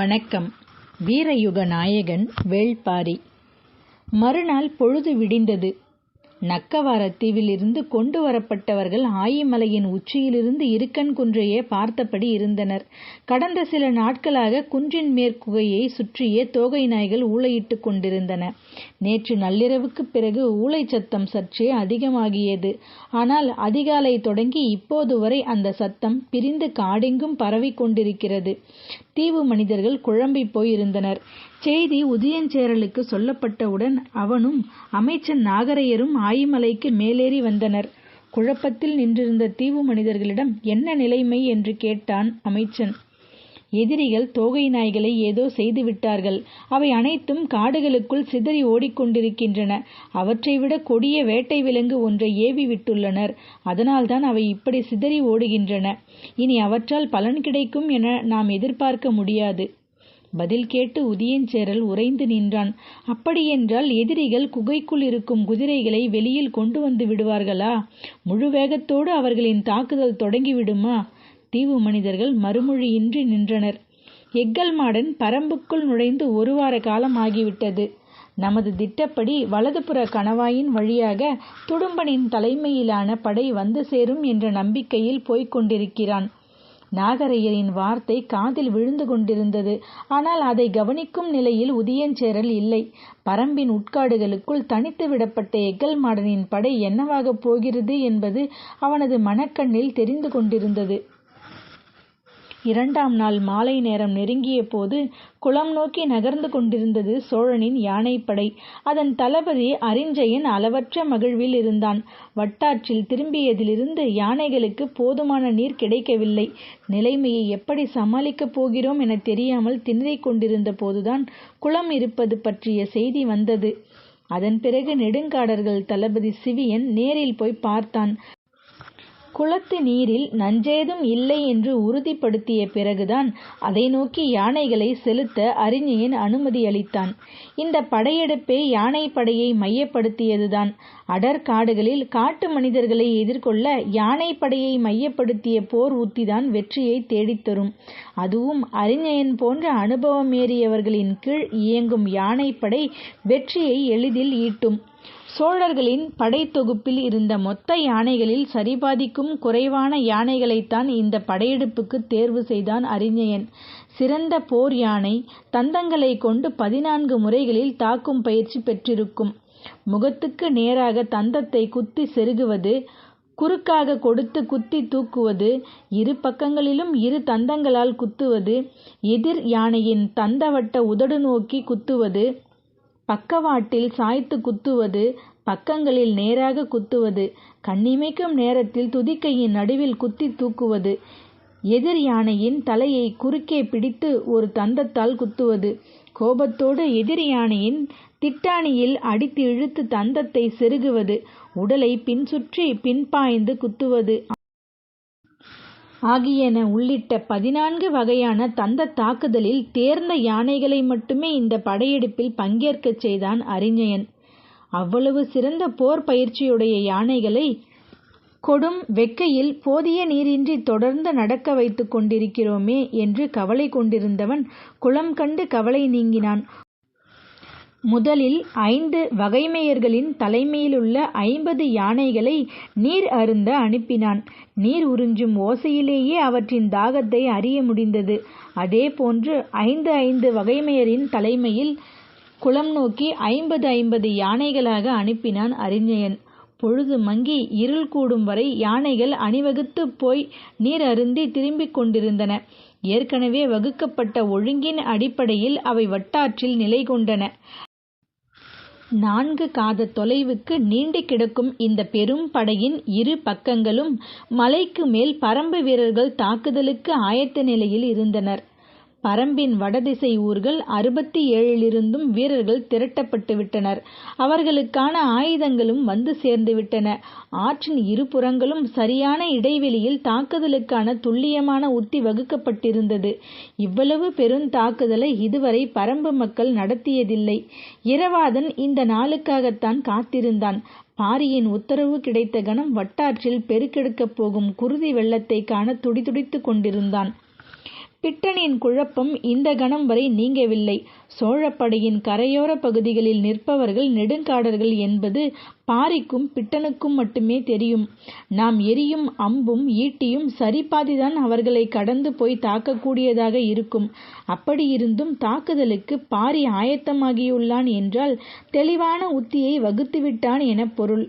வணக்கம். வீரயுக நாயகன் வேள்பாரி. மறுநாள் பொழுது விடிந்தது. நக்கவாரத்தீவிலிருந்து கொண்டு வரப்பட்டவர்கள் ஆயிமலையின் உச்சியிலிருந்து இருக்கன் குன்றையே பார்த்தபடி இருந்தனர். கடந்த சில நாட்களாக குன்றின் மேற்குகையை சுற்றியே தோகை நாய்கள் ஊளையிட்டுக் கொண்டிருந்தன. நேற்று நள்ளிரவுக்குப் பிறகு ஊளைச் சத்தம் சற்றே அதிகமாகியது. ஆனால் அதிகாலை தொடங்கி இப்போது வரை அந்த சத்தம் பிரிந்து காடெங்கும் பரவிக் கொண்டிருக்கிறது. தீவு மனிதர்கள் குழம்பிப் போயிருந்தனர். செய்தி உதயஞ்சேரலுக்கு சொல்லப்பட்டவுடன் அவனும் அமைச்சன் நாகரையரும் ஆயிமலைக்கு மேலேறி வந்தனர். குழப்பத்தில் நின்றிருந்த தீவு மனிதர்களிடம் என்ன நிலைமை என்று கேட்டான் அமைச்சன். எதிரிகள் தோகை நாய்களை ஏதோ செய்துவிட்டார்கள் அவை அனைத்தும் காடுகளுக்குள் சிதறி ஓடிக்கொண்டிருக்கின்றன. அவற்றை விட கொடிய வேட்டை விலங்கு ஒன்றை ஏவி விட்டுள்ளனர். அதனால்தான் அவை இப்படி சிதறி ஓடுகின்றன. இனி அவற்றால் பலன் கிடைக்கும் என நாம் எதிர்பார்க்க முடியாது. பதில் கேட்டு உதயஞ்சேரல் உறைந்து நின்றான். அப்படியென்றால் எதிரிகள் குகைக்குள் இருக்கும் குதிரைகளை வெளியில் கொண்டு வந்து விடுவார்களா? முழு வேகத்தோடு அவர்களின் தாக்குதல் தொடங்கிவிடுமா தீவு மனிதர்கள் மறுமொழியின்றி நின்றனர். எக்கல் மாடன் பரம்புக்குள் நுழைந்து ஒரு வார காலம் ஆகிவிட்டது. நமது திட்டப்படி வலதுபுற கணவாயின் வழியாக துடும்பனின் தலைமையிலான படை வந்து சேரும் என்ற நம்பிக்கையில் போய்க் கொண்டிருக்கிறான். நாகரையரின் வார்த்தை காதில் விழுந்து கொண்டிருந்தது. ஆனால் அதை கவனிக்கும் நிலையில் உதயஞ்சேரல் இல்லை. பரம்பின் உட்காடுகளுக்குள் தனித்து விடப்பட்ட எக்கல் மாடனின் படை என்னவாகப் போகிறது என்பது அவனது மனக்கண்ணில் தெரிந்து கொண்டிருந்தது. இரண்டாம் நாள் மாலை நேரம் நெருங்கிய போது குளம் நோக்கி நகர்ந்து கொண்டிருந்தது சோழனின் யானைப்படை. அதன் தளபதி அரிஞ்சயன் அளவற்ற மகிழ்வில் இருந்தான். வட்டாற்றில் திரும்பியதிலிருந்து யானைகளுக்கு போதுமான நீர் கிடைக்கவில்லை. நிலைமையை எப்படி சமாளிக்கப் போகிறோம் என தெரியாமல் திணறிக் கொண்டிருந்த போதுதான் குளம் இருப்பது பற்றிய செய்தி வந்தது. அதன் பிறகு நெடுங்காடர்கள் தளபதி சிவியன் நேரில் போய் பார்த்தான். குளத்து நீரில் நஞ்சேதும் இல்லை என்று உறுதிப்படுத்திய பிறகுதான் அதை நோக்கி யானைகளை செலுத்த அறிஞயன் அனுமதி அளித்தான். இந்த படையெடுப்பே யானை படையை மையப்படுத்தியதுதான். அடர் காடுகளில் காட்டு மனிதர்களை எதிர்கொள்ள யானை படையை மையப்படுத்திய போர் உத்திதான் வெற்றியை தேடித்தரும் அதுவும் அறிஞயன் போன்ற அனுபவமேறியவர்களின் கீழ் இயங்கும் யானைப்படை வெற்றியை எளிதில் ஈட்டும். சோழர்களின் படைத்தொகுப்பில் இருந்த மொத்த யானைகளில் சரிபாதிக்கும் குறைவான யானைகளைத்தான் இந்த படையெடுப்புக்கு தேர்வு செய்தான் அறிஞயன் சிறந்த போர் யானை தந்தங்களை கொண்டு பதினான்கு முறைகளில் தாக்கும் பயிற்சி பெற்றிருக்கும். முகத்துக்கு நேராக தந்தத்தை குத்தி செருகுவது குறுக்காக கொடுத்து குத்தி தூக்குவது இரு பக்கங்களிலும் இரு தந்தங்களால் குத்துவது எதிர் யானையின் தந்தவட்ட உதடு நோக்கி குத்துவது பக்கவாட்டில் சாய்த்து குத்துவது பக்கங்களில் நேராக குத்துவது கண்ணிமைக்கும் நேரத்தில் துதிக்கையின் நடுவில் குத்தி தூக்குவது எதிர் யானையின் தலையை குறுக்கே பிடித்து ஒரு தந்தத்தால் குத்துவது கோபத்தோடு எதிர் யானையின் திட்டாணியில் அடித்து இழுத்து தந்தத்தை செருகுவது உடலை பின்சுற்றி பின்பாய்ந்து குத்துவது. ஆகியன உள்ளிட்ட பதினான்கு வகையான தந்த தாக்குதலில் தேர்ந்த யானைகளை மட்டுமே இந்த படையெடுப்பில் பங்கேற்கச் செய்தான் அறிஞயன் அவ்வளவு சிறந்த போர் பயிற்சியுடைய யானைகளை கொடும் வெக்கையில் போதிய நீரின்றி தொடர்ந்து நடக்க வைத்துக் கொண்டிருக்கிறோமே என்று கவலை கொண்டிருந்தவன் குளம் கண்டு கவலை நீங்கினான். முதலில் ஐந்து வகைமையர்களின் தலைமையிலுள்ள ஐம்பது யானைகளை நீர் அருந்த அனுப்பினான். நீர் உறிஞ்சும் ஓசையிலேயே அவற்றின் தாகத்தை அறிய முடிந்தது. அதே போன்று ஐந்து ஐந்து வகைமையரின் தலைமையில் குளம் நோக்கி ஐம்பது ஐம்பது யானைகளாக அனுப்பினான் அறிஞயன் பொழுது மங்கி இருள் கூடும் வரை யானைகள் அணிவகுத்து போய் நீர் அருந்தி திரும்பிக் கொண்டிருந்தன. ஏற்கனவே வகுக்கப்பட்ட ஒழுங்கின் அடிப்படையில் அவை வட்டாற்றில் நிலை கொண்டன. நான்கு காத தொலைவுக்கு நீண்டு கிடக்கும் இந்த பெரும் படையின் இரு பக்கங்களும் மலைக்கு மேல் பரம்பு வீரர்கள் தாக்குதலுக்கு ஆயத்த நிலையில் இருந்தனர். பரம்பின் வடதிசை ஊர்கள் அறுபத்தி ஏழிலிருந்தும் வீரர்கள் திரட்டப்பட்டு விட்டனர். அவர்களுக்கான ஆயுதங்களும் வந்து சேர்ந்து விட்டன. ஆற்றின் இருபுறங்களும் சரியான இடைவெளியில் தாக்குதலுக்கான துல்லியமான உத்தி வகுக்கப்பட்டிருந்தது. இவ்வளவு பெருந்தாக்குதலை இதுவரை பரம்பு மக்கள் நடத்தியதில்லை. இரவாதன் இந்த நாளுக்காகத்தான் காத்திருந்தான். பாரியின் உத்தரவு கிடைத்த கணம் வட்டாற்றில் பெருக்கெடுக்கப் போகும் குருதி வெள்ளத்தை காண துடிதுடித்துக் கொண்டிருந்தான். பிட்டனின் குழப்பம் இந்த கணம் வரை நீங்கவில்லை. சோழப்படையின் கரையோரப் பகுதிகளில் நிற்பவர்கள் நெடுங்காடர்கள் என்பது பாரிக்கும் பிட்டனுக்கும் மட்டுமே தெரியும். நாம் எறியும் அம்பும் ஈட்டியும் சரிபாதிதான் அவர்களைக் கடந்து போய் தாக்கக்கூடியதாக இருக்கும். அப்படியிருந்தும் தாக்குதலுக்கு பாரி ஆயத்தமாகியுள்ளான் என்றால் தெளிவான உத்தியை வகுத்துவிட்டான் எனப் பொருள்.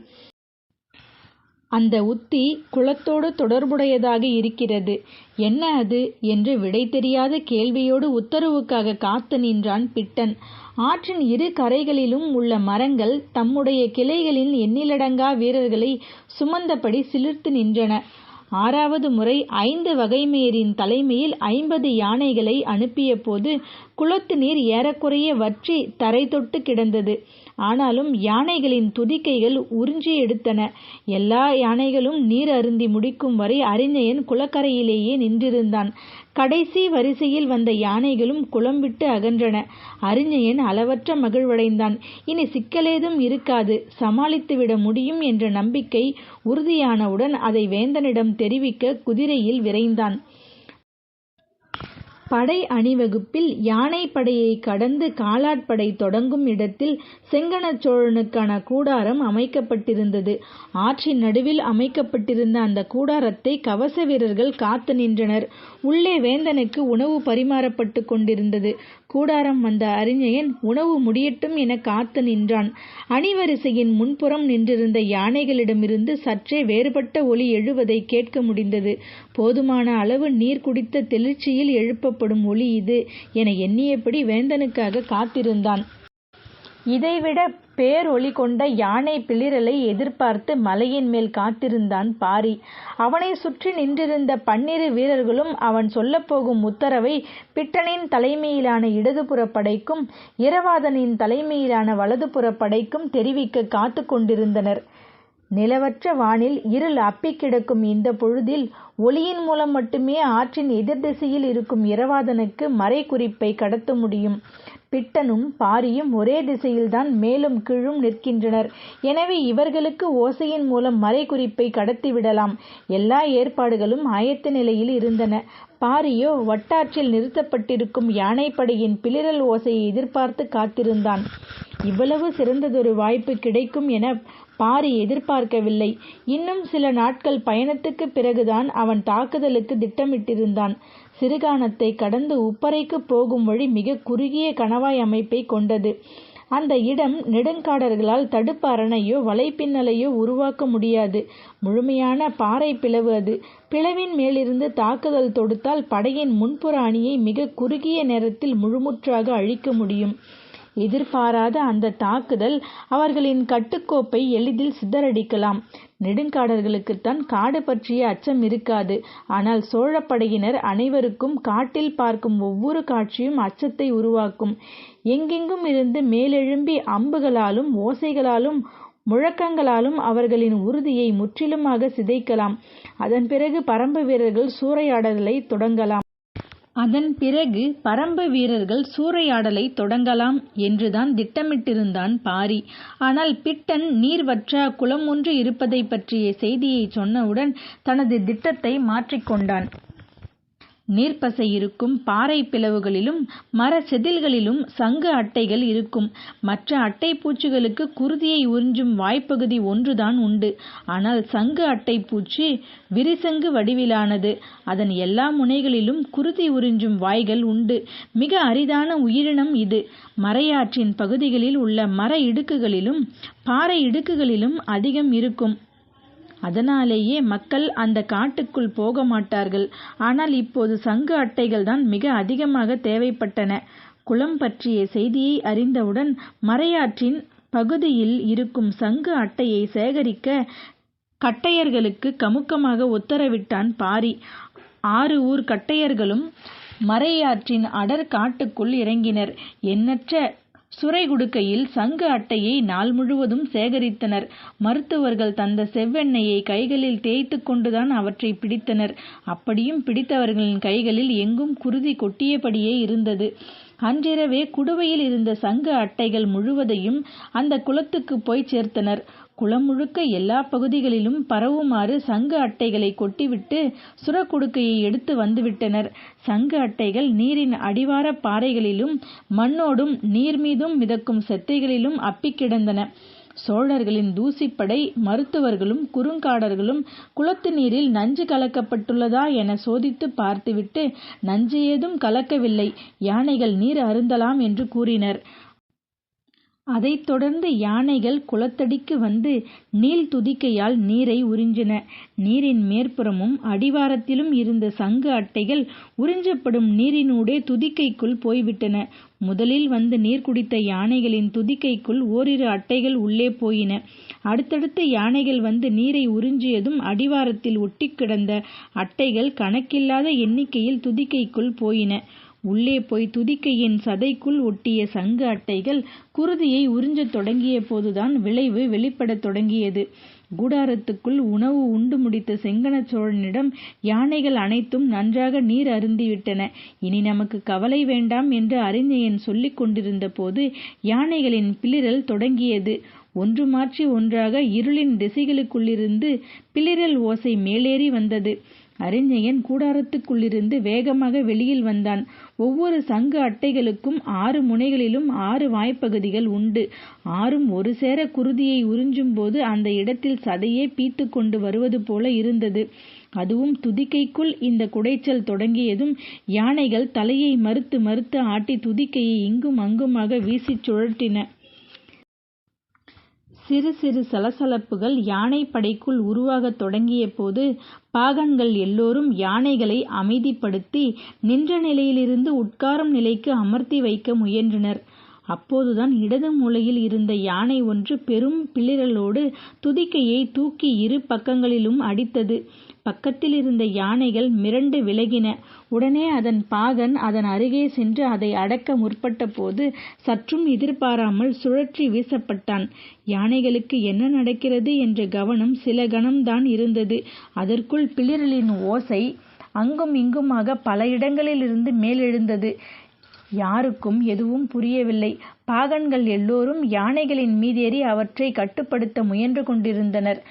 அந்த உத்தி குலத்தோடு தொடர்புடையதாக இருக்கிறது. என்ன அது? என்று விடை தெரியாத கேள்வியோடு உத்தரவுக்காக காத்து நின்றான் பிட்டன். ஆற்றின் இரு கரைகளிலும் உள்ள மரங்கள் தம்முடைய கிளைகளில் எண்ணிலடங்கா வீரர்களை சுமந்தபடி சிலிர்த்து நின்றன. ஆறாவது முறை ஐந்து வகைமேரின் தலைமையில் ஐம்பது யானைகளை அனுப்பியபோது குளத்து நீர் ஏறக்குறைய வற்றி தரை தொட்டு கிடந்தது. ஆனாலும் யானைகளின் துதிக்கைகள் உறிஞ்சி எடுத்தன. எல்லா யானைகளும் நீர் அருந்தி முடிக்கும் வரை அறிஞயன் குளக்கரையிலேயே நின்றிருந்தான். கடைசி வரிசையில் வந்த யானைகளும் குளம் விட்டு அகன்றன. அறிஞயன் அளவற்ற மகிழ்வடைந்தான். இனி சிக்கலேதும் இருக்காது. சமாளித்துவிட முடியும் என்ற நம்பிக்கை உறுதியானவுடன் அதை வேந்தனிடம் தெரிவிக்க குதிரையில் விரைந்தான். படை அணிவகுப்பில் யானைப்படையைக் கடந்து காலாட்படை தொடங்கும் இடத்தில் செங்கணச் சோழனுக்கான கூடாரம் அமைக்கப்பட்டிருந்தது. ஆற்றின் நடுவில் அமைக்கப்பட்டிருந்த அந்த கூடாரத்தை கவச வீரர்கள் காத்து நின்றனர். உள்ளே வேந்தனுக்கு உணவு பரிமாறப்பட்டுக் கொண்டிருந்தது. கூடாரம் வந்த அறிஞயன் உணவு முடியட்டும் என காத்து நின்றான். அணிவரிசையின் முன்புறம் நின்றிருந்த யானைகளிடமிருந்து சற்றே வேறுபட்ட ஒலி எழுவதைக் கேட்க முடிந்தது. போதுமான அளவு நீர் குடித்த தெளிர்ச்சியில் எழுப்பப்படும் ஒளி இது என எண்ணியபடி வேந்தனுக்காக காத்திருந்தான். இதைவிட பேரொளி கொண்ட யானை பிளிரலை எதிர்பார்த்து மலையின் மேல் காத்திருந்தான் பாரி. அவனை சுற்றி நின்றிருந்த பன்னிரு வீரர்களும் அவன் சொல்லப்போகும் உத்தரவை பிட்டனின் தலைமையிலான இடதுபுற படைக்கும் இரவாதனின் தலைமையிலான வலதுபுற படைக்கும் தெரிவிக்க காத்துக் கொண்டிருந்தனர். நிலவற்ற வானில் இருள் அப்பிக் கிடக்கும் இந்த பொழுதில் ஒளியின் மூலம் மட்டுமே ஆற்றின் எதிர் திசையில் இருக்கும் இரவாதனுக்கு மறைகுறிப்பைக் கடத்த முடியும். பிட்டனும் பாரியும் ஒரே திசையில்தான் மேலும் கீழும் நிற்கின்றனர். எனவே இவர்களுக்கு ஓசையின் மூலம் மறைகுறிப்பைக் கடத்திவிடலாம். எல்லா ஏற்பாடுகளும் ஆயத்த நிலையில் இருந்தன. பாரியோ வட்டாற்றில் நிறுத்தப்பட்டிருக்கும் யானைப்படையின் பிளிறல் ஓசையை எதிர்பார்த்துக் காத்திருந்தான். இவ்வளவு சிறந்ததொரு வாய்ப்பு கிடைக்கும் எனப் பாரி எதிர்பார்க்கவில்லை. இன்னும் சில நாட்கள் பயணத்துக்குப் பிறகுதான் அவன் தாக்குதலுக்கு திட்டமிட்டிருந்தான். சிறுகானத்தைக் கடந்து உப்பரைக்குப் போகும் வழி மிகக் குறுகிய கணவாய் அமைப்பைக் கொண்டது. அந்த இடம் நெடுங்காடர்களால் தடுப்பு அரணையோ வலைப்பின்னலையோ உருவாக்க முடியாது. முழுமையான பாறைப் பிளவு அது. பிளவின் மேலிருந்து தாக்குதல் தொடுத்தால் படையின் முன்புற அணியை மிகக் குறுகிய நேரத்தில் முழுமுற்றாக அழிக்க முடியும். எதிர்பாராத அந்த தாக்குதல் அவர்களின் கட்டுக்கோப்பை எளிதில் சிதறடிக்கலாம். நெடுங்காடர்களுக்குத்தான் காடு பற்றிய அச்சம் இருக்காது. ஆனால் சோழப்படையினர் அனைவருக்கும் காட்டில் பார்க்கும் ஒவ்வொரு காட்சியும் அச்சத்தை உருவாக்கும். எங்கெங்கும் இருந்து மேலெழும்பி அம்புகளாலும் ஓசைகளாலும் முழக்கங்களாலும் அவர்களின் உறுதியை முற்றிலுமாக சிதைக்கலாம். அதன் பிறகு பரம்பு வீரர்கள் சூறையாடலை தொடங்கலாம். அதன் பிறகு பரம்பு வீரர்கள் சூறையாடலைத் தொடங்கலாம் என்றுதான் திட்டமிட்டிருந்தான் பாரி. ஆனால் பிட்டன் நீர் வற்றாக் குளம் ஒன்று இருப்பதைப் பற்றிய செய்தியைச் சொன்னவுடன் தனது திட்டத்தை மாற்றிக் கொண்டான். நீர்ப்பசை இருக்கும் பாறை பிளவுகளிலும் மரச் செதில்களிலும் சங்கு அட்டைகள் இருக்கும். மற்ற அட்டை பூச்சிகளுக்கு குருதியை உறிஞ்சும் வாய்ப்பகுதி ஒன்றுதான் உண்டு. ஆனால் சங்கு அட்டை பூச்சி விரிசங்கு வடிவிலானது. அதன் எல்லா முனைகளிலும் குருதி உறிஞ்சும் வாய்கள் உண்டு. மிக அரிதான உயிரினம் இது. மறையாற்றின் பகுதிகளில் உள்ள மர இடுக்குகளிலும் பாறை இடுக்குகளிலும் அதிகம் இருக்கும். அதனாலேயே மக்கள் அந்த காட்டுக்குள் போக மாட்டார்கள் ஆனால் இப்போது சங்கு அட்டைகள் தான் மிக அதிகமாக தேவைப்பட்டன. குளம் பற்றிய செய்தியை அறிந்தவுடன் மறையாற்றின் பகுதியில் இருக்கும் சங்கு அட்டையை சேகரிக்க கட்டையர்களுக்கு கமுக்கமாக உத்தரவிட்டான் பாரி. ஆறு ஊர் கட்டையர்களும் மறையாற்றின் அடர் காட்டுக்குள் இறங்கினர். எண்ணற்ற சுரைகுடுக்கையில் சங்கு அட்டையை நாள் முழுவதும் சேகரித்தனர். மருத்துவர்கள் தந்த செவ்வெண்ணெயை கைகளில் தேய்த்துக் கொண்டுதான் அவற்றைப் பிடித்தனர். அப்படியும் பிடித்தவர்களின் கைகளில் எங்கும் குருதி கொட்டியபடியே இருந்தது. அன்றிரவே குடுவையில் இருந்த சங்கு அட்டைகள் முழுவதையும் அந்த குளத்துக்குப் போய்ச் சேர்த்தனர். குளம் முழுக்க எல்லா பகுதிகளிலும் பரவுமாறு சங்கு அட்டைகளை கொட்டிவிட்டு சுரக்குடுக்கையை எடுத்து வந்துவிட்டனர். சங்கு அட்டைகள் நீரின் அடிவார பாறைகளிலும் மண்ணோடும் நீர்மீதும் மிதக்கும் செத்தைகளிலும் அப்பிக் கிடந்தன. சோழர்களின் தூசிப்படை மருத்துவர்களும் குறுங்காடர்களும் குளத்து நீரில் நஞ்சு கலக்கப்பட்டுள்ளதா என சோதித்துப் பார்த்துவிட்டு நஞ்சு ஏதும் கலக்கவில்லை யானைகள் நீர் அருந்தலாம் என்று கூறினர். அதைத் தொடர்ந்து யானைகள் குளத்தடிக்கு வந்து நீள் துதிக்கையால் நீரை உறிஞ்சின. நீரின் மேற்புறமும் அடிவாரத்திலும் இருந்த சங்கு அட்டைகள் உறிஞ்சப்படும் நீரினூடே துதிக்கைக்குள் போய்விட்டன. முதலில் வந்து நீர் குடித்த யானைகளின் துதிக்கைக்குள் ஓரிரு அட்டைகள் உள்ளே போயின. அடுத்தடுத்து யானைகள் வந்து நீரை உறிஞ்சியதும் அடிவாரத்தில் ஒட்டிக் கிடந்த அட்டைகள் கணக்கில்லாத எண்ணிக்கையில் துதிக்கைக்குள் போயின. உள்ளே போய் துதிக்கையின் சதைக்குள் ஒட்டிய சங்கு அட்டைகள் குருதியை உறிஞ்சத் தொடங்கியபோதுதான் விளைவு வெளிப்படத் தொடங்கியது. கூடாரத்துக்குள் உணவு உண்டு முடித்த செங்கணச் சோழனிடம் யானைகள் அனைத்தும் நன்றாக நீர் அருந்திவிட்டன. இனி நமக்கு கவலை வேண்டாம் என்று அறிஞயன் சொல்லிக் கொண்டிருந்தபோது யானைகளின் பிளிரல் தொடங்கியது. ஒன்று மாற்றி ஒன்றாக இருளின் திசைகளுக்குள்ளிருந்து பிளிரல் ஓசை மேலேறி வந்தது. அரிஞ்சயன் கூடாரத்துக்குள்ளிருந்து வேகமாக வெளியில் வந்தான். ஒவ்வொரு சங்கு அட்டைகளுக்கும் ஆறு முனைகளிலும் ஆறு வாய்ப்பகுதிகள் உண்டு. ஆறும் ஒருசேர குருதியை உறிஞ்சும்போது அந்த இடத்தில் சதையே பீத்துக்கொண்டு வருவது போல இருந்தது. அதுவும் துதிக்கைக்குள் இந்தக் குடைச்சல் தொடங்கியதும் யானைகள் தலையை மறுத்து மறுத்து ஆட்டி துதிக்கையை இங்கும் அங்குமாக வீசிச் சுழற்றின. சிறு சிறு சலசலப்புகள் யானை படைக்குள் உருவாகத் தொடங்கியபோது பாகன்கள் எல்லோரும் யானைகளை அமைதிப்படுத்தி நின்ற நிலையிலிருந்து உட்காரும் நிலைக்கு அமர்த்தி வைக்க முயன்றனர். அப்போதுதான் இடது மூலையில் இருந்த யானை ஒன்று பெரும் பிளிரலோடு துதிக்கையை தூக்கி இரு பக்கங்களிலும் அடித்தது. பக்கத்திலிருந்த யானைகள் மிரண்டு விலகின. உடனே அதன் பாகன் அதன் அருகே சென்று அதை அடக்க முற்பட்டபோது சற்றும் எதிர்பாராமல் சுழற்றி வீசப்பட்டான். யானைகளுக்கு என்ன நடக்கிறது என்ற கவனம் சில கணம்தான் இருந்தது. அதற்குள் பிளிரலின் ஓசை அங்கும் இங்குமாகப் பல இடங்களிலிருந்து மேலெழுந்தது. யாருக்கும் எதுவும் புரியவில்லை. பாகன்கள் எல்லோரும் யானைகளின் மீதேறி அவற்றைக் கட்டுப்படுத்த முயன்று கொண்டிருந்தனர்.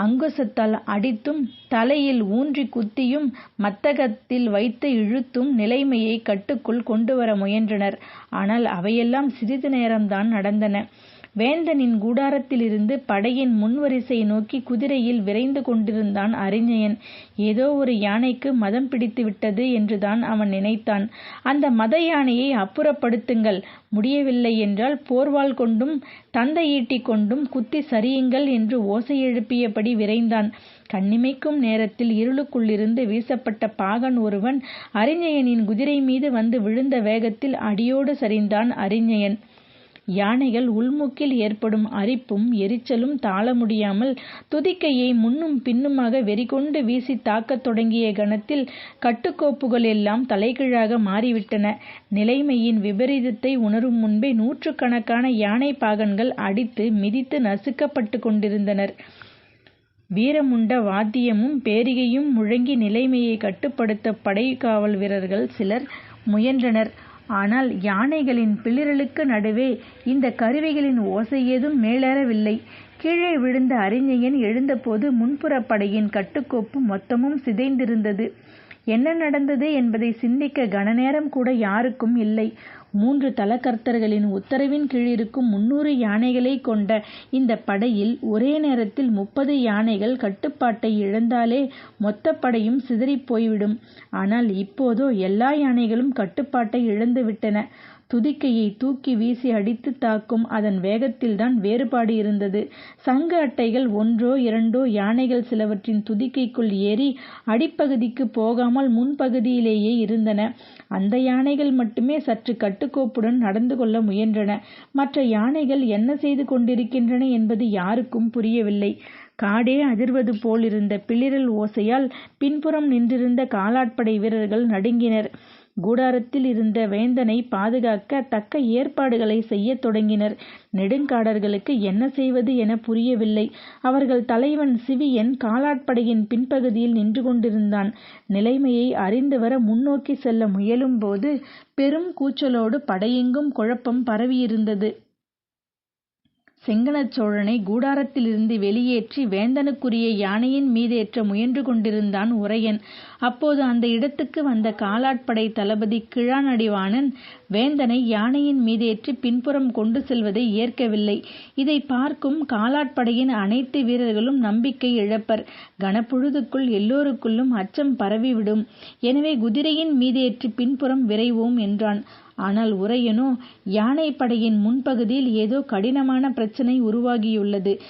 அங்குசத்தால் அடித்தும் தலையில் ஊன்றிக் குத்தியும் மத்தகத்தில் வைத்து இழுத்தும் நிலைமையைக் கட்டுக்குள் கொண்டுவர முயன்றனர். ஆனால் அவையெல்லாம் சிறிது நேரம்தான் நடந்தன. வேந்தனின் கூடாரத்திலிருந்து படையின் முன்வரிசையை நோக்கி குதிரையில் விரைந்து கொண்டிருந்தான் அறிஞயன். ஏதோ ஒரு யானைக்கு மதம் பிடித்துவிட்டது என்றுதான் அவன் நினைத்தான். அந்த மத யானையை அப்புறப்படுத்துங்கள். முடியவில்லை என்றால் போர்வாள் கொண்டும் தந்த ஈட்டி கொண்டும் குத்திச் சரியுங்கள் என்று ஓசை எழுப்பியபடி விரைந்தான். கண்ணிமைக்கும் நேரத்தில் இருளுக்குள்ளிருந்து வீசப்பட்ட பாகன் ஒருவன் அறிஞயனின் குதிரை மீது வந்து விழுந்த வேகத்தில் அடியோடு சரிந்தான் அறிஞயன். யானைகள் உள்மூக்கில் ஏற்படும் அரிப்பும் எரிச்சலும் தாள முடியாமல் துதிக்கையை முன்னும் பின்னுமாக வெறிகொண்டு வீசித் தாக்கத் தொடங்கிய கணத்தில் கட்டுக்கோப்புகள் எல்லாம் தலைகீழாக மாறிவிட்டன. நிலைமையின் விபரீதத்தை உணரும் முன்பே நூற்றுக்கணக்கான யானைப் பாகன்கள் அடித்து மிதித்து நசுக்கப்பட்டுக் கொண்டிருந்தனர். வீரமுண்ட வாத்தியமும் பேரிகையும் முழங்கி நிலைமையைக் கட்டுப்படுத்த படைக்காவல் வீரர்கள் சிலர் முயன்றனர். ஆனால் யானைகளின் பிளிறலுக்கு நடுவே இந்த கருவிகளின் ஓசை ஏதும் மேலேறவில்லை. கீழே விழுந்த அறிஞையன் எழுந்தபோது முன்புறப் படையின் கட்டுக்கோப்பு மொத்தமும் சிதைந்திருந்தது. என்ன நடந்தது என்பதை சிந்திக்க கணநேரம் கூட யாருக்கும் இல்லை. மூன்று தளகர்த்தர்களின் உத்தரவின் கீழ் இருக்கும் முன்னூறு யானைகளைக் கொண்ட இந்தப் படையில் ஒரே நேரத்தில் முப்பது யானைகள் கட்டுப்பாட்டை இழந்தாலே மொத்தப் படையும் சிதறிப் போய்விடும். ஆனால் இப்போதோ எல்லா யானைகளும் கட்டுப்பாட்டை இழந்துவிட்டன. துதிக்கையை தூக்கி வீசி அடித்துத் தாக்கும் அதன் வேகத்தில்தான் வேறுபாடு இருந்தது. சங்கு அட்டைகள் ஒன்றோ இரண்டோ யானைகள் சிலவற்றின் துதிக்கைக்குள் ஏறி அடிப்பகுதிக்கு போகாமல் முன்பகுதியிலேயே இருந்தன. அந்த யானைகள் மட்டுமே சற்று கட்டுக்கோப்புடன் நடந்து கொள்ள முயன்றன. மற்ற யானைகள் என்ன செய்து கொண்டிருக்கின்றன என்பது யாருக்கும் புரியவில்லை. காடே அதிர்வது போலிருந்த பிளிரல் ஓசையால் பின்புறம் நின்றிருந்த காலாட்படை வீரர்கள் நடுங்கினர். கூடாரத்தில் இருந்த வேந்தனை பாதுகாக்க தக்க ஏற்பாடுகளை செய்யத் தொடங்கினர். நெடுங்காடர்களுக்கு என்ன செய்வது என புரியவில்லை. அவர்கள் தலைவன் சிவியன் காலாட்படையின் பின்பகுதியில் நின்று கொண்டிருந்தான். நிலைமையை அறிந்துவர முன்னோக்கி செல்ல முயலும்போது பெரும் கூச்சலோடு படையெங்கும் குழப்பம் பரவியிருந்தது. செங்கணச் சோழனை கூடாரத்திலிருந்து வெளியேற்றி வேந்தனுக்குரிய யானையின் மீதேற்ற முயன்று கொண்டிருந்தான் உரையன். அப்போது அந்த இடத்துக்கு வந்த காலாட்படை தளபதி கிழானடிவாணன் வேந்தனை யானையின் மீதேற்றி பின்புறம் கொண்டு செல்வதை ஏற்கவில்லை. இதை பார்க்கும் காலாட்படையின் அனைத்து வீரர்களும் நம்பிக்கை இழப்பர். கனப்பொழுதுக்குள் எல்லோருக்குள்ளும் அச்சம் பரவிவிடும். எனவே குதிரையின் மீதேற்றி பின்புறம் விரைவோம் என்றான். ஆனால் உரையனோ யானைப்படையின் முன்பகுதியில் ஏதோ கடினமான பிரச்சினை உருவாகியுள்ளது.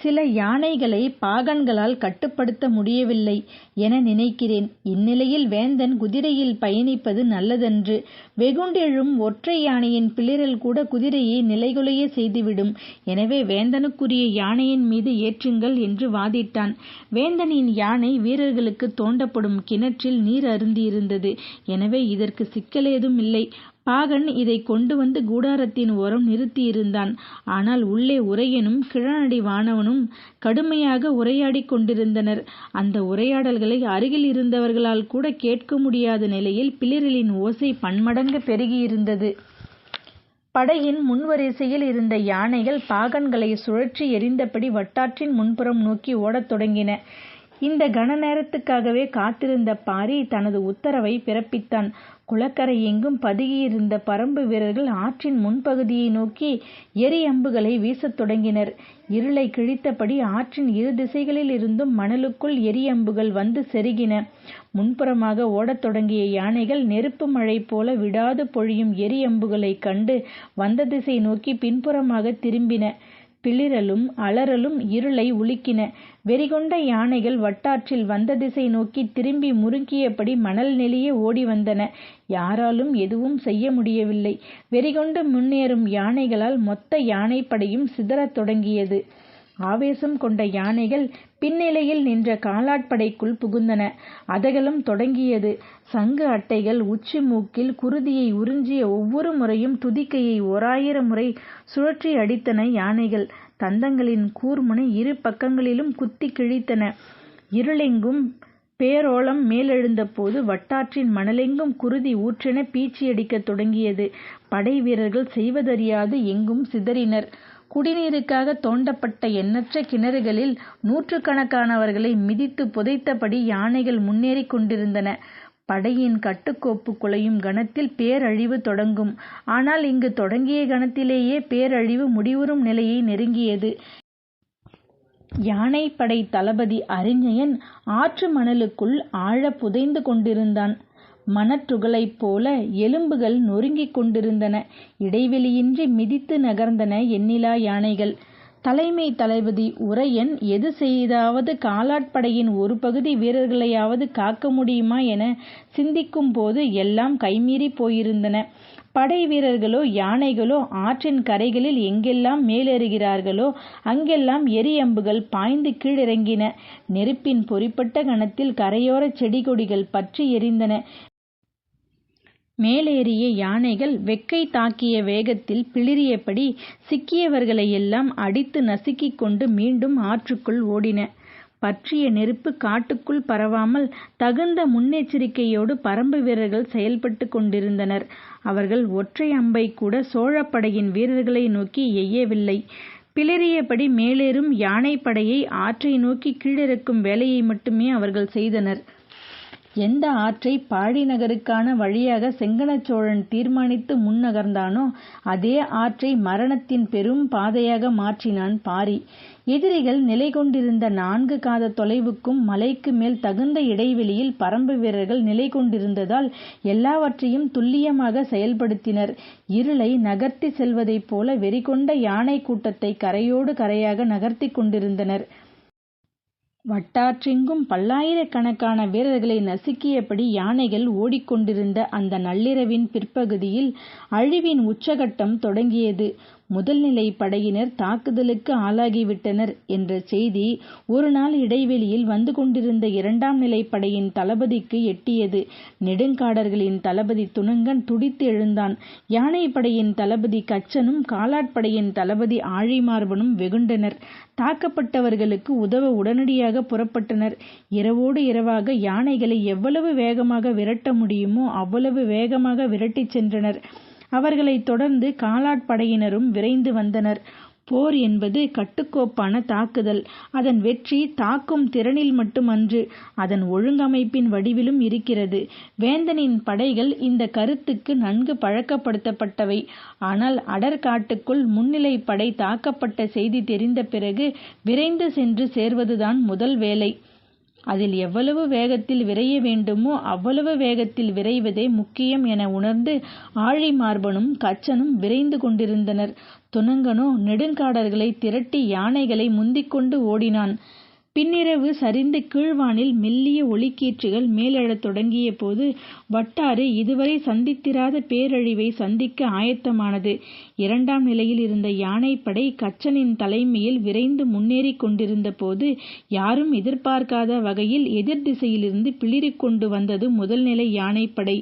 சில யானைகளை பாகன்களால் கட்டுப்படுத்த முடியவில்லை என நினைக்கிறேன். இந்நிலையில் வேந்தன் குதிரையில் பயணிப்பது நல்லதன்று. வெகுண்டெழும் ஒற்றை யானையின் பிளிறல் கூட குதிரையை நிலைகுலைய செய்துவிடும். எனவே வேந்தனுக்குரிய யானையின் மீது ஏற்றுங்கள் என்று வாதிட்டான். வேந்தனின் யானை வீரர்களுக்கு தோண்டப்படும் கிணற்றில் நீர் அருந்தியிருந்தது. எனவே இதற்குச் சிக்கலேதும் இல்லை. பாகன் இதை கொண்டு வந்து கூடாரத்தின் ஓரம் நிறுத்தியிருந்தான். ஆனால் உள்ளே உரையனும் கிழானடிவாணனும் கடுமையாக உரையாடிக் கொண்டிருந்தனர். அந்த உரையாடல்களை அருகில் இருந்தவர்களால் கூட கேட்க முடியாத நிலையில் பிளிரலின் ஓசை பன்மடங்கு பெருகியிருந்தது. படையின் முன்வரிசையில் இருந்த யானைகள் பாகன்களை சுழற்றி எறிந்தபடி வட்டாற்றின் முன்புறம் நோக்கி ஓடத் தொடங்கின. இந்த கணநேரத்துக்காகவே காத்திருந்த பாரி தனது உத்தரவை பிறப்பித்தான். குளக்கரை எங்கும் பதுகியிருந்த பரம்பு வீரர்கள் ஆற்றின் முன்பகுதியை நோக்கி எரி அம்புகளை வீசத் தொடங்கினர். இருளை கிழித்தபடி ஆற்றின் இரு திசைகளில் இருந்தும் மணலுக்குள் எரி அம்புகள் வந்து செருகின. முன்புறமாக ஓடத் தொடங்கிய யானைகள் நெருப்பு மழை போல விடாது பொழியும் எரி அம்புகளைக் கண்டு வந்த திசை நோக்கி பின்புறமாக திரும்பின. பிளிறலும் அலறலும் இருளை உலுக்கின. வெறிகொண்ட யானைகள் வட்டாற்றில் வந்த திசை நோக்கித் திரும்பி முறுக்கியபடி மணல் நெளிய ஓடி வந்தன. யாராலும் எதுவும் செய்ய முடியவில்லை. வெறிகொண்டு முன்னேறும் யானைகளால் மொத்த யானைப்படையும் சிதறத் தொடங்கியது. ஆவேசம் கொண்ட யானைகள் பின்னிலையில் நின்ற காலாட்படைக்குள் புகுந்தன. அதகலம் தொடங்கியது. சங்கு அட்டைகள் உச்சி மூக்கில் குருதியை உறிஞ்சிய ஒவ்வொரு முறையும் துதிக்கையை ஓராயிரம் முறை சுழற்றி அடித்தன யானைகள். தந்தங்களின் கூர்முனை இரு பக்கங்களிலும் குத்திக் கிழித்தன. இருளெங்கும் பேரோலம் மேலெழுந்தபோது வட்டாற்றின் மணலெங்கும் குருதி ஊற்றென பீச்சியடிக்கத் தொடங்கியது. படை வீரர்கள் செய்வதறியாது எங்கும் சிதறினர். குடிநீருக்காக தோண்டப்பட்ட எண்ணற்ற கிணறுகளில் நூற்றுக்கணக்கானவர்களை மிதித்துப் புதைத்தபடி யானைகள் முன்னேறிக் கொண்டிருந்தன. படையின் கட்டுக்கோப்பு குலையும் கணத்தில் பேரழிவு தொடங்கும். ஆனால் இங்கு தொடங்கிய கணத்திலேயே பேரழிவு முடிவுறும் நிலையை நெருங்கியது. யானைப்படைத் தளபதி அரிஞ்சயன் ஆற்று மணலுக்குள் ஆழப் புதைந்து கொண்டிருந்தான். மணற்றுகளைப் போல எலும்புகள் நொறுங்கிக் கொண்டிருந்தன. இடைவெளியின்றி மிதித்து நகர்ந்தன எண்ணிலா யானைகள். தலைமைத் தளபதி உரையன் எது செய்தாவது காலாட்படையின் ஒரு பகுதி வீரர்களையாவது காக்க முடியுமா எனச் சிந்திக்கும்போது எல்லாம் கைமீறிப் போயிருந்தன. படை வீரர்களோ யானைகளோ ஆற்றின் கரைகளில் எங்கெல்லாம் மேலேறுகிறார்களோ அங்கெல்லாம் எரி அம்புகள் பாய்ந்து கீழிறங்கின. நெருப்பின் பொறிபட்ட கணத்தில் கரையோரச் செடி கொடிகள் பற்றி எரிந்தன. மேலேறிய யானைகள் வெக்கை தாக்கிய வேகத்தில் பிளிறியபடி சிக்கியவர்களையெல்லாம் அடித்து நசுக்கிக் கொண்டு மீண்டும் ஆற்றுக்குள் ஓடின. பற்றிய நெருப்பு காட்டுக்குள் பரவாமல் தகுந்த முன்னெச்சரிக்கையோடு பரம்பு வீரர்கள் செயல்பட்டு கொண்டிருந்தனர். அவர்கள் ஒற்றை அம்பை கூட சோழப்படையின் வீரர்களை நோக்கி எய்யவில்லை. பிளறியபடி மேலேறும் யானைப்படையை ஆற்றை நோக்கி கீழிறக்கும் வேலையை மட்டுமே அவர்கள் செய்தனர். எந்த ஆற்றை பாழி நகருக்கான வழியாக செங்கணச் சோழன் தீர்மானித்து முன் நகர்ந்தானோ அதே ஆற்றை மரணத்தின் பெரும் பாதையாக மாற்றினான் பாரி. எதிரிகள் நிலை கொண்டிருந்த நான்கு காத தொலைவுக்கும் மலைக்கு மேல் தகுந்த இடைவெளியில் பரம்பு வீரர்கள் நிலை கொண்டிருந்ததால் எல்லாவற்றையும் துல்லியமாக செயல்படுத்தினர். இருளை நகர்த்திச் செல்வதைப் போல வெறிகொண்ட யானைக் கூட்டத்தை கரையோடு கரையாக நகர்த்திக் கொண்டிருந்தனர். வட்டாற்றெங்கும் பல்லாயிரக்கணக்கான வீரர்களை நசுக்கியபடி யானைகள் ஓடிக்கொண்டிருந்த அந்த நள்ளிரவின் பிற்பகுதியில் அழிவின் உச்சகட்டம் தொடங்கியது. முதல்நிலை படையினர் தாக்குதலுக்கு ஆளாகிவிட்டனர் என்ற செய்தி ஒரு நாள் இடைவெளியில் வந்து கொண்டிருந்த இரண்டாம் நிலை படையின் தளபதிக்கு எட்டியது. நெடுங்காடர்களின் தளபதி துணங்கன் துடித்து எழுந்தான். யானைப்படையின் தளபதி கச்சனும் காலாட்படையின் தளபதி ஆழிமார்பனும் வெகுண்டனர். தாக்கப்பட்டவர்களுக்கு உதவ உடனடியாக புறப்பட்டனர். இரவோடு இரவாக யானைகளை எவ்வளவு வேகமாக விரட்ட முடியுமோ அவ்வளவு வேகமாக விரட்டிச் சென்றனர். அவர்களைத் தொடர்ந்து காலாட்படையினரும் விரைந்து வந்தனர். போர் என்பது கட்டுக்கோப்பான தாக்குதல். அதன் வெற்றி தாக்கும் திறனில் மட்டுமன்று அதன் ஒழுங்கமைப்பின் வடிவிலும் இருக்கிறது. வேந்தனின் படைகள் இந்த கருத்துக்கு நன்கு பழக்கப்படுத்தப்பட்டவை. ஆனால் அடர்காட்டுக்குள் முன்னிலை படை தாக்கப்பட்ட செய்தி தெரிந்த பிறகு விரைந்து சென்று சேர்வதுதான் முதல் வேலை. அதில் எவ்வளவு வேகத்தில் விரைய வேண்டுமோ அவ்வளவு வேகத்தில் விரைவதே முக்கியம் என உணர்ந்து ஆழிமார்பனும் கச்சனும் விரைந்து கொண்டிருந்தனர். துணங்கனோ நெடுங்காடர்களைத் திரட்டி யானைகளை முந்திக்கொண்டு ஓடினான். பின்னிரவு சரிந்து கீழ்வானில் மெல்லிய ஒளிக்கீற்றுகள் மேலெழத் தொடங்கியபோது வட்டாறு இதுவரை சந்தித்திராத பேரழிவைச் சந்திக்க ஆயத்தமானது. இரண்டாம் நிலையில் இருந்த யானைப்படை கச்சனின் தலைமையில் விரைந்து முன்னேறிக் கொண்டிருந்தபோது யாரும் எதிர்பார்க்காத வகையில் எதிர் திசையிலிருந்து பிளிறிக் கொண்டு வந்தது முதல்நிலை யானைப்படை.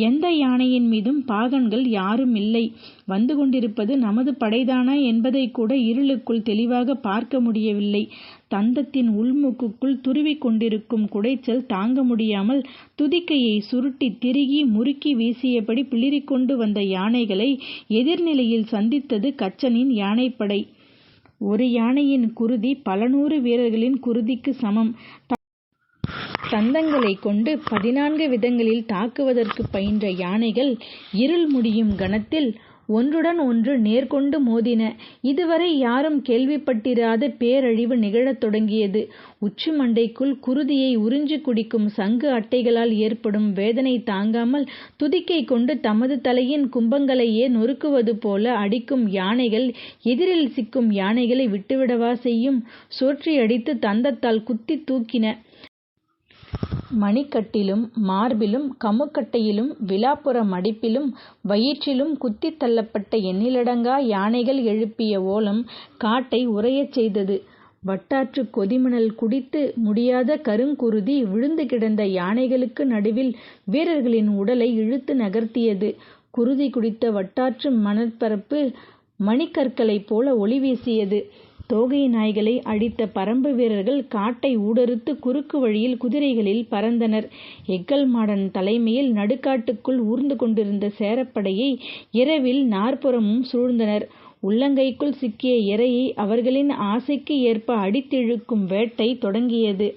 எந்த யானையின் மீதும் பாகன்கள் யாருமில்லை. வந்து கொண்டிருப்பது நமது படைதானா என்பதைக்கூட இருளுக்குள் தெளிவாகப் பார்க்க முடியவில்லை. தந்தத்தின் உள்முக்குக்குள் துருவிக் கொண்டிருக்கும் குடைச்சல் தாங்க முடியாமல் துதிக்கையை சுருட்டித் திருகி முறுக்கி வீசியபடி பிளிறிக் கொண்டு வந்த யானைகளை எதிர்நிலையில் சந்தித்தது கச்சனின் யானைப்படை. ஒரு யானையின் குருதி பல நூறு வீரர்களின் குருதிக்குச் சமம். தந்தங்களைக் கொண்டு பதினான்கு விதங்களில் தாக்குவதற்கு பயின்ற யானைகள் இருள் முடியும் கணத்தில் ஒன்றுடன் ஒன்று நேர்கொண்டு மோதின. இதுவரை யாரும் கேள்விப்பட்டிராத பேரழிவு நிகழத் தொடங்கியது. உச்சி மண்டைக்குள் குருதியை உறிஞ்சி குடிக்கும் சங்கு அட்டைகளால் ஏற்படும் வேதனை தாங்காமல் துதிக்கை கொண்டு தமது தலையின் கும்பங்களையே நொறுக்குவது போல அடிக்கும் யானைகள் எதிரில் சிக்கும் யானைகளை விட்டுவிடவா செய்யும்? சுழற்றியடித்து தந்தத்தால் குத்தி தூக்கின. மணிக்கட்டிலும் மார்பிலும் கமுக்கட்டையிலும் விலாப்புற மடிப்பிலும் வயிற்றிலும் குத்தித் தள்ளப்பட்ட எண்ணிலடங்கா யானைகள் எழுப்பிய ஓலம் காட்டை உறையச் செய்தது. வட்டாற்றுக் கொதிமணல் குடித்து முடியாத கருங்குருதி விழுந்து கிடந்த யானைகளுக்கு நடுவில் வீரர்களின் உடலை இழுத்து நகர்த்தியது. குருதி குடித்த வட்டாற்று மணற்பரப்பு மணிக்கற்களைப் போல ஒளி வீசியது. தோகை நாய்களை அழித்த பறம்பு வீரர்கள் காட்டை ஊடறுத்து குறுக்கு வழியில் குதிரைகளில் பறந்தனர். எக்கல் மாடன் தலைமையில் நடுக்காட்டுக்குள் ஊர்ந்து கொண்டிருந்த சேரப்படையை இரவில் நாற்புறமும் சூழ்ந்தனர். உள்ளங்கைக்குள் சிக்கிய இரையை அவர்களின் ஆசைக்கு ஏற்ப அடித்திழுக்கும் வேட்டை தொடங்கியது.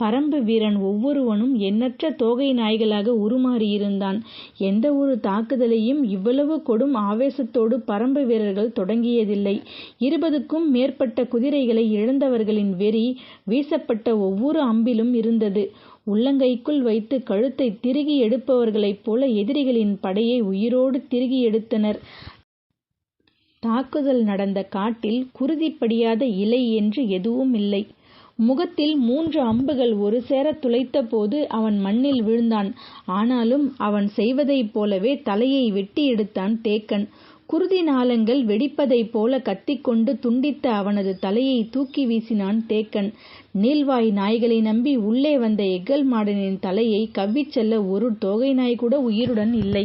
பறம்பு வீரன் ஒவ்வொருவனும் எண்ணற்ற தோகை நாய்களாக உருமாறியிருந்தான். எந்த ஒரு தாக்குதலையும் இவ்வளவு கொடும் ஆவேசத்தோடு பறம்பு வீரர்கள் தொடங்கியதில்லை. இருபதுக்கும் மேற்பட்ட குதிரைகளை இழந்தவர்களின் வெறி வீசப்பட்ட ஒவ்வொரு அம்பிலும் இருந்தது. உள்ளங்கைக்குள் வைத்து கழுத்தை திருகி எடுப்பவர்களைப் போல எதிரிகளின் படையை உயிரோடு திருகி எடுத்தனர். தாக்குதல் நடந்த காட்டில் குருதி படியாத இலை என்று எதுவும் இல்லை முகத்தில் மூன்று அம்புகள் ஒருசேரத் துளைத்தபோது அவன் மண்ணில் வீழ்ந்தான். ஆனாலும் அவன் செய்வதைப் போலவே தலையை வெட்டி எடுத்தான் தேக்கன். குருதி நாளங்கள் வெடிப்பதைப் போல கத்திக்கொண்டு துண்டித்த அவனது தலையைத் தூக்கி வீசினான் தேக்கன். நீள்வாய் நாய்களை நம்பி உள்ளே வந்த எக்கல்மாடனின் தலையை கவ்விச் செல்ல ஒரு தோகை நாய் கூட உயிருடன் இல்லை.